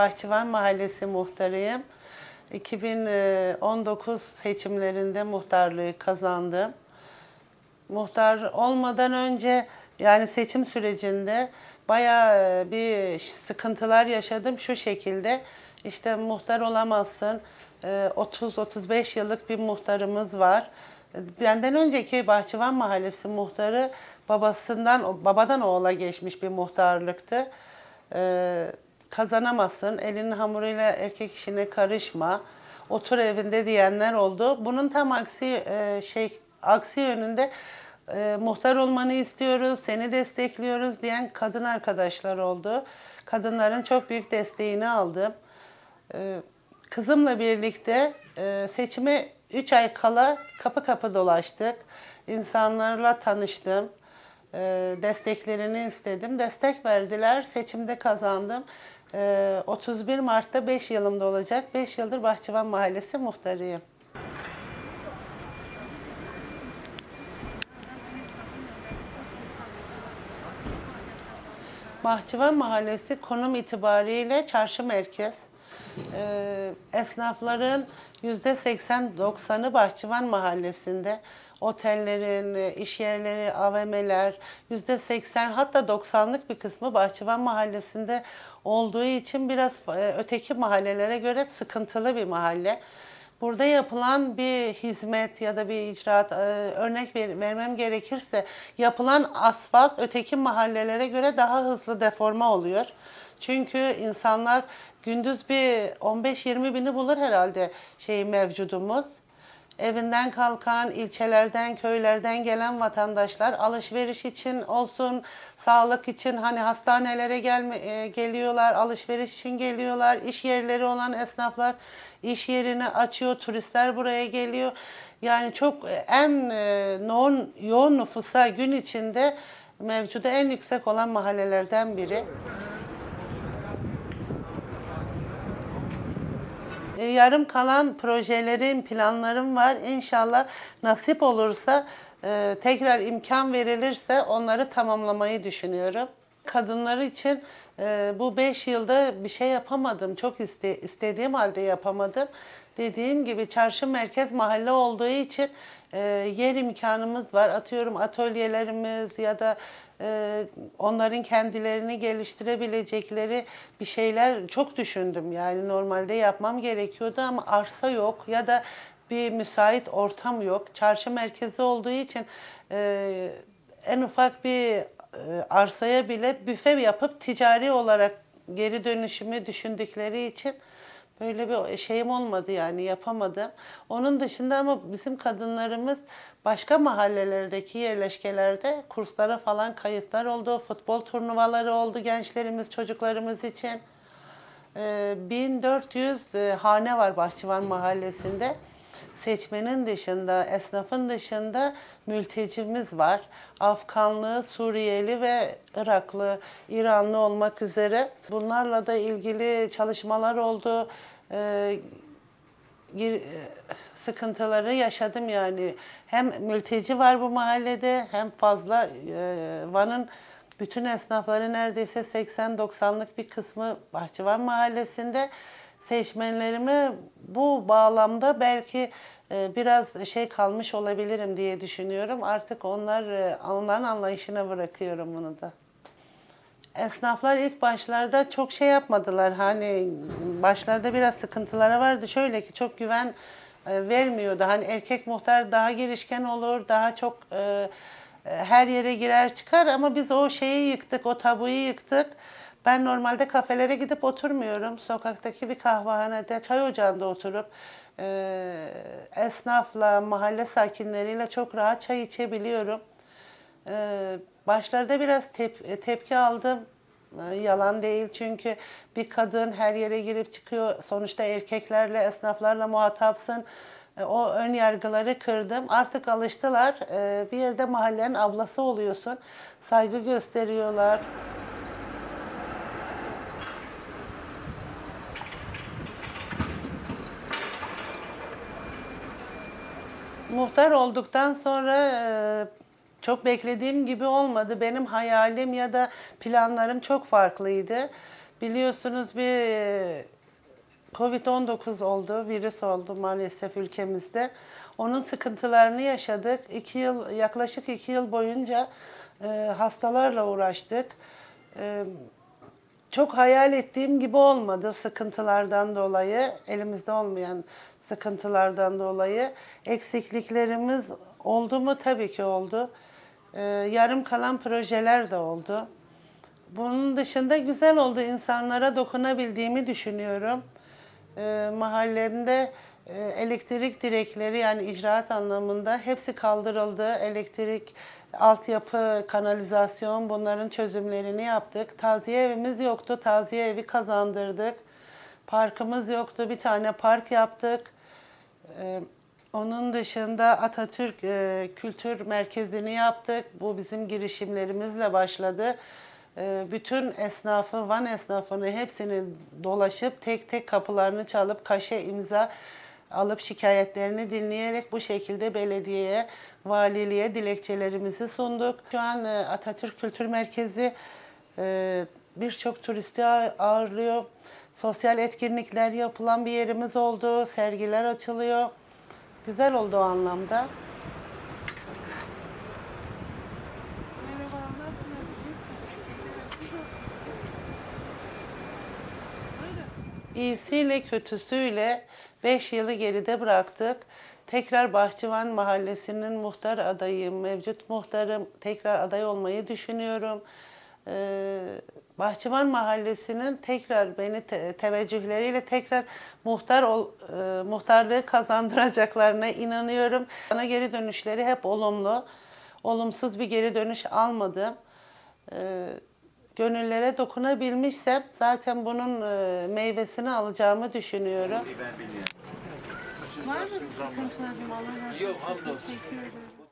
Bahçıvan Mahallesi muhtarıyım. 2019 seçimlerinde muhtarlığı kazandım. Muhtar olmadan önce yani seçim sürecinde bayağı e, bir sıkıntılar yaşadım şu şekilde. İşte muhtar olamazsın. E, 30-35 yıllık bir muhtarımız var. E, Benden önceki Bahçıvan Mahallesi muhtarı babasından babadan oğula geçmiş bir muhtarlıktı. Kazanamazsın, elinin hamuruyla erkek işine karışma, otur evinde diyenler oldu. Bunun tam aksi e, şey aksi yönünde e, muhtar olmanı istiyoruz, seni destekliyoruz diyen kadın arkadaşlar oldu. Kadınların çok büyük desteğini aldım. E, kızımla birlikte e, seçime 3 ay kala kapı kapı dolaştık. İnsanlarla tanıştım. E, desteklerini istedim. Destek verdiler. Seçimde kazandım. E, 31 Mart'ta 5 yılımda olacak. 5 yıldır Bahçıvan Mahallesi muhtarıyım. Bahçıvan Mahallesi konum itibariyle çarşı merkez. Ee, esnafların yüzde 80-90'ı Bahçıvan Mahallesi'nde. Otellerin, e, iş yerleri, AVM'ler yüzde 80 hatta 90'lık bir kısmı Bahçıvan Mahallesi'nde olduğu için biraz e, öteki mahallelere göre sıkıntılı bir mahalle. Burada yapılan bir hizmet ya da bir icraat e, örnek ver- vermem gerekirse yapılan asfalt öteki mahallelere göre daha hızlı deforme oluyor. Çünkü insanlar gündüz bir 15-20 bini bulur herhalde şey mevcudumuz. Evinden kalkan, ilçelerden, köylerden gelen vatandaşlar alışveriş için olsun, sağlık için hani hastanelere gelme, e, geliyorlar, alışveriş için geliyorlar, iş yerleri olan esnaflar iş yerini açıyor, turistler buraya geliyor. Yani çok e, en e, yoğun, yoğun nüfusa gün içinde mevcuda en yüksek olan mahallelerden biri. Yarım kalan projelerim, planlarım var. İnşallah nasip olursa, e, tekrar imkan verilirse onları tamamlamayı düşünüyorum. Kadınlar için e, bu 5 yılda bir şey yapamadım. Çok iste, istediğim halde yapamadım. Dediğim gibi çarşı merkez mahalle olduğu için e, yer imkanımız var. Atıyorum atölyelerimiz ya da e, onların kendilerini geliştirebilecekleri bir şeyler çok düşündüm. Yani normalde yapmam gerekiyordu ama arsa yok ya da bir müsait ortam yok. Çarşı merkezi olduğu için e, en ufak bir e, arsaya bile büfe yapıp ticari olarak geri dönüşümü düşündükleri için Böyle bir şeyim olmadı yani yapamadım. Onun dışında ama bizim kadınlarımız başka mahallelerdeki yerleşkelerde kurslara falan kayıtlar oldu. Futbol turnuvaları oldu gençlerimiz, çocuklarımız için. Ee, 1400 e, hane var Bahçıvan Mahallesi'nde. Seçmenin dışında, esnafın dışında mültecimiz var. Afganlı, Suriyeli ve Iraklı, İranlı olmak üzere. Bunlarla da ilgili çalışmalar oldu. Ee, e, sıkıntıları yaşadım yani. Hem mülteci var bu mahallede hem fazla e, Van'ın bütün esnafları neredeyse 80-90'lık bir kısmı Bahçıvan Mahallesi'nde. Seçmenlerime bu bağlamda belki e, biraz şey kalmış olabilirim diye düşünüyorum. Artık onlar e, onların anlayışına bırakıyorum bunu da. Esnaflar ilk başlarda çok şey yapmadılar. Hani başlarda biraz sıkıntıları vardı. Şöyle ki çok güven e, vermiyordu. Hani erkek muhtar daha girişken olur, daha çok her yere girer çıkar ama biz o şeyi yıktık, o tabuyu yıktık. Ben normalde kafelere gidip oturmuyorum. Sokaktaki bir kahvehanede, çay ocağında oturup e, esnafla, mahalle sakinleriyle çok rahat çay içebiliyorum. Ee, başlarda biraz tep- tepki aldım. Ee, Yalan değil çünkü bir kadın her yere girip çıkıyor. Sonuçta erkeklerle, esnaflarla muhatapsın. Ee, O ön yargıları kırdım. Artık alıştılar. Ee, Bir yerde mahallenin ablası oluyorsun. Saygı gösteriyorlar. Muhtar olduktan sonra e, çok beklediğim gibi olmadı. Benim hayalim ya da planlarım çok farklıydı. Biliyorsunuz bir e, Covid-19 oldu, virüs oldu maalesef ülkemizde. Onun sıkıntılarını yaşadık. İki yıl, yaklaşık iki yıl boyunca e, hastalarla uğraştık. E, çok hayal ettiğim gibi olmadı sıkıntılardan dolayı, elimizde olmayan sıkıntılardan dolayı. Eksikliklerimiz oldu mu? Tabii ki oldu. Ee, yarım kalan projeler de oldu. Bunun dışında güzel oldu. İnsanlara dokunabildiğimi düşünüyorum. Ee, mahallemde elektrik direkleri yani icraat anlamında hepsi kaldırıldı. Elektrik, altyapı, kanalizasyon bunların çözümlerini yaptık. Taziye evimiz yoktu. Taziye evi kazandırdık. Parkımız yoktu. Bir tane park yaptık. Ee, onun dışında Atatürk e, Kültür Merkezi'ni yaptık. Bu bizim girişimlerimizle başladı. Ee, bütün esnafı, Van esnafını hepsini dolaşıp tek tek kapılarını çalıp kaşe imza alıp şikayetlerini dinleyerek bu şekilde belediyeye, valiliğe dilekçelerimizi sunduk. Şu an e, Atatürk Kültür Merkezi e, birçok turisti ağ- ağırlıyor. Sosyal etkinlikler yapılan bir yerimiz oldu. Sergiler açılıyor. Güzel oldu o anlamda. İyisiyle kötüsüyle 5 yılı geride bıraktık. Tekrar Bahçıvan Mahallesi'nin muhtar adayıyım. Mevcut muhtarım. Tekrar aday olmayı düşünüyorum. Ee, Bahçıvan Mahallesi'nin tekrar beni te- teveccühleriyle tekrar muhtar ol, e, muhtarlığı kazandıracaklarına inanıyorum. Bana geri dönüşleri hep olumlu. Olumsuz bir geri dönüş almadım. Ee, gönüllere dokunabilmişsem zaten bunun e, meyvesini alacağımı düşünüyorum. Var mı sıkıntılarım? Allah razı Yok hamdolsun. olsun.